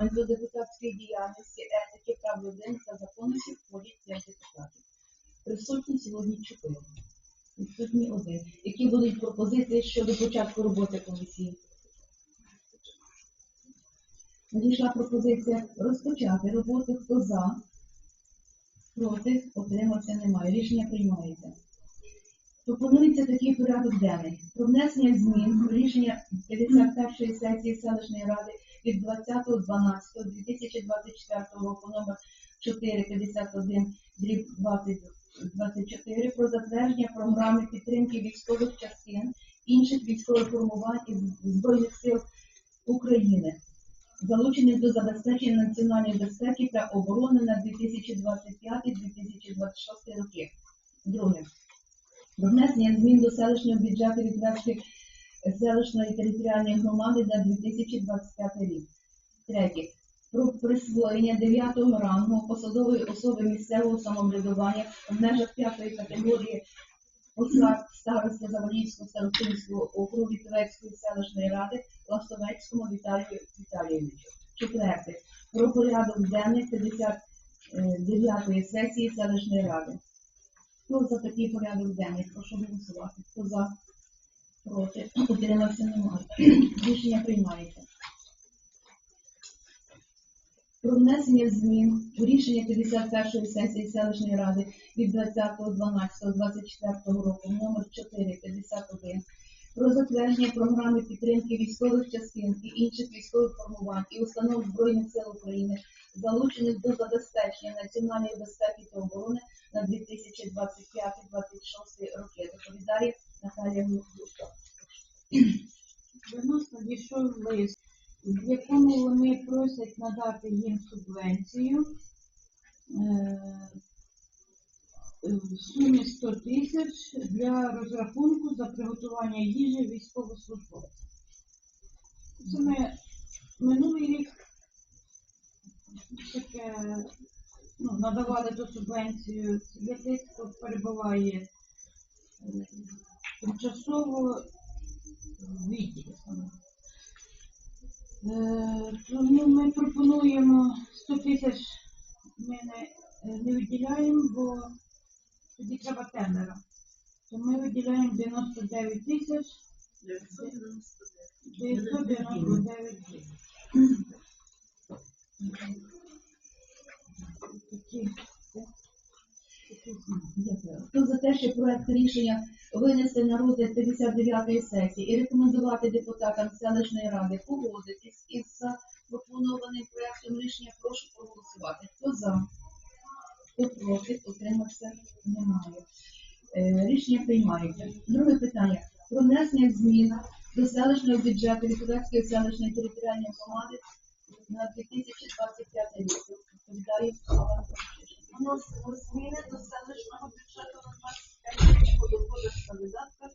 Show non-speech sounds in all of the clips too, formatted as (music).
до депутатської діяльності, етики, прав людини та законності входять 5 депутатів. Присутні сьогодні 4. Відсутні один. Які будуть пропозиції щодо початку роботи комісії? Надійшла пропозиція розпочати роботу. Хто за? Проти? Отримався немає. Рішення приймається. Пропонується такий порядок денний. Про внесення змін до рішення 51-ї сесії селищної ради від 20.12.2024 року номер 451 дріб 2024 про затвердження програми підтримки військових частин, інших військових формувань і Збройних сил України, залучених до забезпечення національної безпеки та оборони на 2025-2026 роки. Друге. Внесення змін до селищного бюджету Вітвецької селищної територіальної громади на 2025 рік. Третє. Про присвоєння 9 рангу посадової особи місцевого самоврядування в межах п'ятої категорії посад старости Завалівського старостинського округу Вітвецької селищної ради Ластовецькому Віталію Віталійовичу. Четверте. Про порядок денний 59-ї сесії селищної ради. Хто за такий порядок денний? Прошу голосувати. Хто за? Проти? Утримався немає. (clears throat) Рішення приймається. Про внесення змін у рішення 51-ї сесії селищної ради від 20.12.24 року номер 451 про затвердження програми підтримки військових частин і інших військових формувань і установ Збройних сил України, залучених до забезпечення національної безпеки та оборони на 2025-2026 роки. Доповідає Наталія Миколаївна. До нас надійшов лист, в якому вони просять надати їм субвенцію е, в сумі 100 тисяч для розрахунку за приготування їжі військовослужбовців. Це ми минулий рік таке ну, надавали ту субвенцію. Є тих, хто перебуває е, тимчасово в відділі Е, Тому ми пропонуємо 100 тисяч ми не, е, не виділяємо, бо тоді треба тендера. То ми виділяємо 99 тисяч 999 гривень. Такі, такі зміни. Дякую. Хто за те, що проект рішення винести на розгляд 59-ї сесії і рекомендувати депутатам селищної ради погодитись із запропонованим проектом рішення, прошу проголосувати. Хто за? Хто проти? Утримався? Немає. Е, Рішення приймається. Друге питання. Про внесення змін до селищного бюджету Вітовецької селищної територіальної громади на 2025 рік. Відповідає Павлівна. Вносимо зміни до селищного бюджету на 25 рік по доходах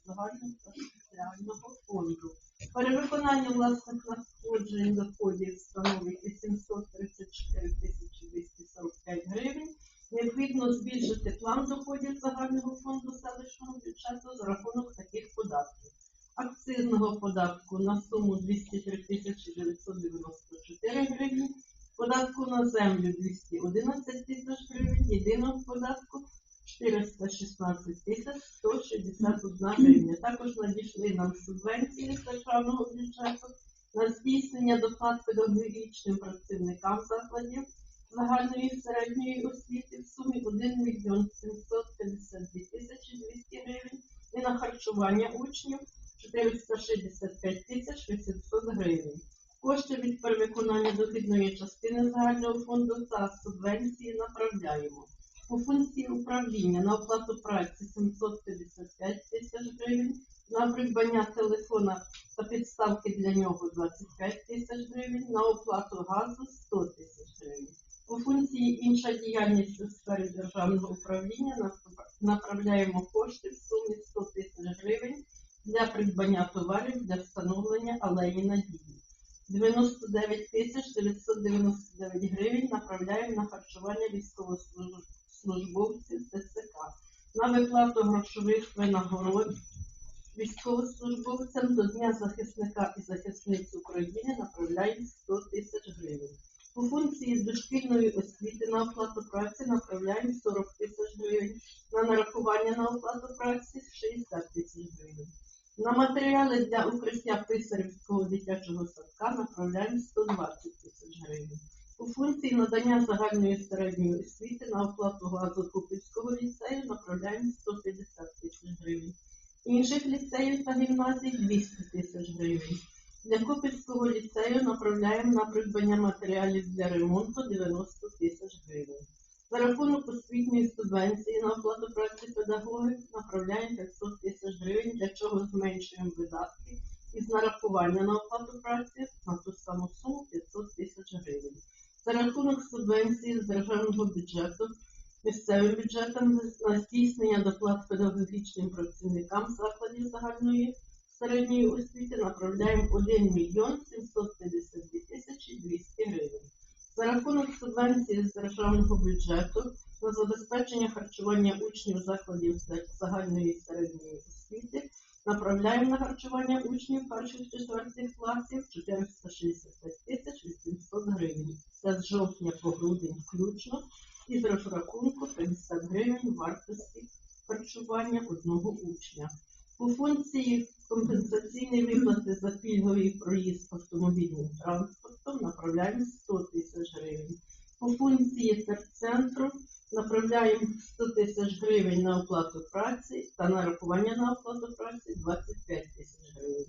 загального соціального фонду. Перевиконання власних надходжень доходів становить 834 тисячі 245 гривень. Необхідно збільшити план доходів загального фонду селищного бюджету за рахунок таких податків. Акцизного податку на суму 203 тисячі 994 гривні, податку на землю 211 тисяч гривень, єдиного податку 416 тисяч 161 гривня. Також надійшли нам субвенції з державного бюджету на здійснення доплат педагогічним працівникам закладів загальної середньої освіти в сумі 1 мільйон 752 тисячі 200 гривень і на харчування учнів 465 тисяч 800 гривень. Кошти від перевиконання дохідної частини загального фонду та субвенції направляємо. У функції управління на оплату праці 755 тисяч гривень, на придбання телефона та підставки для нього 25 тисяч гривень, на оплату газу 100 тисяч гривень. У функції інша діяльність у сфері державного управління направляємо кошти в сумі 100 тисяч гривень для придбання товарів для встановлення алеї надії. 99 тисяч 999 гривень направляємо на харчування військовослужбовців ТСК, на виплату грошових винагород військовослужбовцям до Дня захисника і захисниць України направляємо 100 тисяч гривень. У функції дошкільної освіти на оплату праці направляємо 40 тисяч гривень, на нарахування на оплату праці 60 тисяч гривень. На матеріали для укриття Писарівського дитячого садка направляємо 120 тисяч гривень. У функції надання загальної середньої оплату газу Купівського ліцею направляємо 150 тисяч гривень. Інших ліцеїв та гімназій 200 тисяч гривень. Для Купівського ліцею направляємо на придбання матеріалів для ремонту 90 тисяч гривень. За рахунок освітньої субвенції на оплату праці педагогів направляємо 500 тисяч гривень, для чого зменшуємо видатки із нарахування на оплату праці на ту саму суму 500 тисяч гривень. За рахунок субвенції з державного бюджету місцевим бюджетам на здійснення доплат педагогічним працівникам закладів загальної середньої освіти направляємо 1 мільйон 752 тисячі 200 гривень. За рахунок субвенції з державного бюджету на забезпечення харчування учнів закладів загальної середньої освіти направляємо на харчування учнів перших четвертих класів 465 тисяч 800 гривень. Це з жовтня по грудень включно і з розрахунку 50 гривень вартості харчування одного учня. У функції компенсаційної виплати за пільговий проїзд автомобільним транспортом направляємо 100 тисяч гривень. У функції терцентру направляємо 100 тисяч гривень на оплату праці та нарахування на оплату праці 25 тисяч гривень.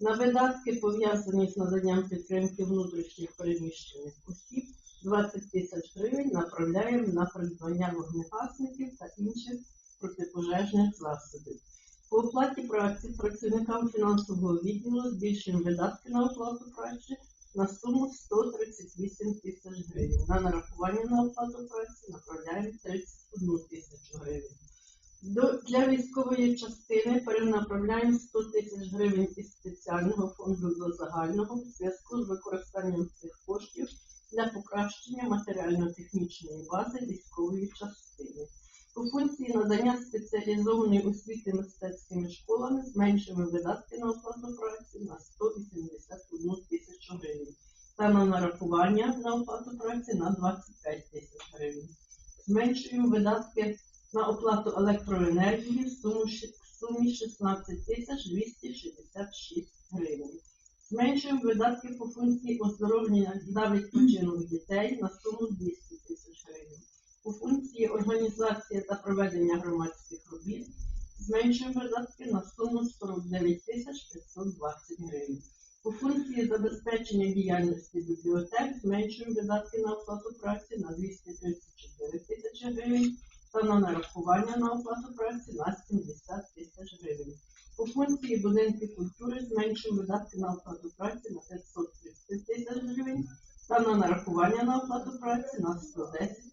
На видатки, пов'язані з наданням підтримки внутрішніх переміщених осіб, 20 тисяч гривень направляємо на придбання вогнегасників та інших протипожежних засобів. По оплаті праці працівникам фінансового відділу збільшуємо видатки на оплату праці на суму 138 тисяч гривень. На нарахування на оплату праці направляємо 31 тисячу гривень. Для військової частини перенаправляємо 100 тисяч гривень із спеціального фонду до загального в зв'язку з використанням цих коштів для покращення матеріально-технічної бази військової частини. У функції надання спеціалізованої освіти мистецькими школами зменшуємо видатки на оплату праці на 181 тисячу гривень та на нарахування на оплату праці на 25 тисяч гривень. Зменшуємо видатки на оплату електроенергії в суму ши- в сумі 16 тисяч 266 гривень. Зменшуємо видатки по функції оздоровлення та відпочинок дітей на суму 200 тисяч гривень. У функції організації та проведення громадських робіт зменшуємо видатки на суму 49 тисяч 520 гривень. У функції забезпечення діяльності бібліотек зменшуємо видатки на оплату праці на 234 тисячі гривень та на нарахування на оплату праці на 70 тисяч гривень. У функції будинки культури зменшуємо видатки на оплату праці на 530 тисяч гривень та на нарахування на оплату праці на 110 тисяч гривень.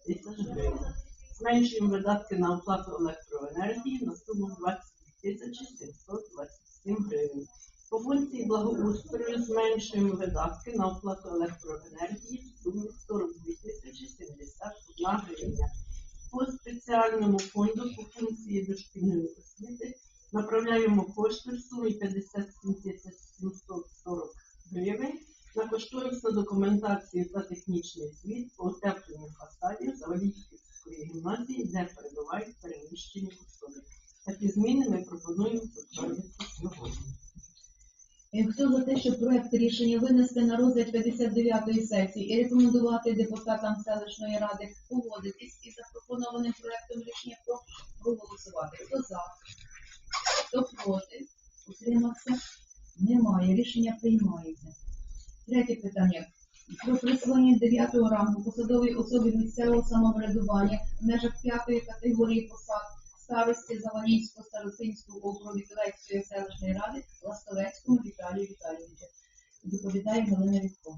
Зменшуємо видатки на оплату електроенергії на суму 20 тисяч 727 гривень. По функції благоустрою зменшуємо видатки на оплату електроенергії в сумі 42 тисячі 71 гривня. По спеціальному фонду по функції дошкільної освіти направляємо кошти в сумі 57 тисяч 740 гривень на кошторисну документацію та технічний звіт по утепленню фасадів Завалівської гімназії, де перебувають переміщені особи. Такі зміни ми пропонуємо сьогодні. Е, Хто за те, щоб проект рішення винести на розгляд 59-ї сесії і рекомендувати депутатам селищної ради погодитись із запропонованим проектом рішення, прошу проголосувати. Хто за? Хто проти? Утримався? Немає. Рішення приймається. Третє питання. Про присвоєння 9 рангу посадовій особі місцевого самоврядування в межах п'ятої категорії посад старості Заванівського старостинського округу Вітовецької селищної ради Ластовецькому Віталію Віталійовичу. Доповідає Галина Вітко.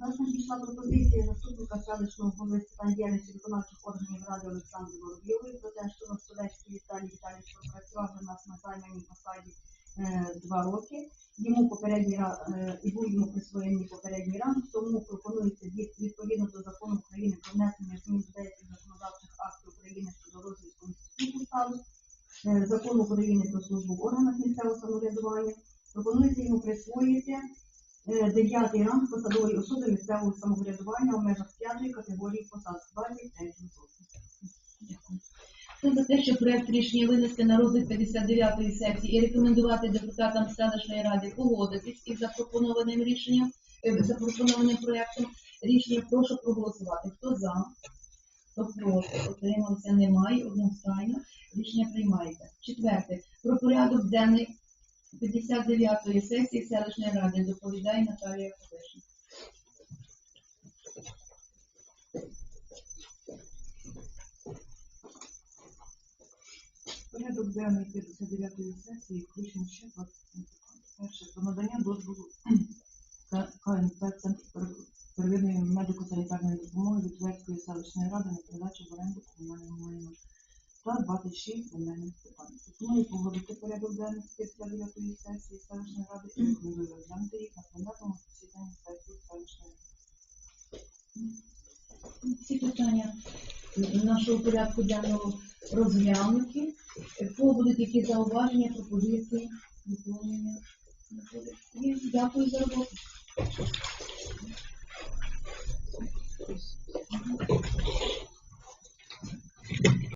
Перша пішла пропозиція заступника селищного голови питань діяльності виконавчих органів ради Олександри Воробйової про те, що Ростовецький Віталій Віталійович попрацював у нас на займаній посаді е, два роки. Йому попередній ра- е, і був йому присвоєний попередній ранг, тому пропонується відповідно до закону України про внесення змін закону України про службу в органах місцевого самоврядування. Пропонується йому присвоїти е, дев'ятий ранг посадової особи місцевого самоврядування у межах 25 категорії посад 23 року. Дякую. За те, що проект рішення винести на розгляд 59-ї сесії і рекомендувати депутатам селищної ради погодитись із запропонованим рішенням, е, запропонованим проектом рішення, прошу проголосувати. Хто за? Хто проти? Отримався немає, одностайно. Рішення приймається. Четверте. Про порядок денний 59-ї сесії селищної ради доповідає Наталія Ковишна. Порядок денний 59-ї сесії включено ще 20 питань. Перше, про надання дозволу КНП Центр первинної медико-санітарної допомоги від Тверської селищної ради на передачу в оренду комунального майна та 26 земельних питань. Пропоную погодити порядок денний 59-ї сесії селищної ради і рекомендую розглянути їх на пленарному засіданні сесії селищної ради. Ці питання нашого порядку денного розглянуті. Кого будуть які зауваження, пропозиції, доповнення? Дякую за роботу.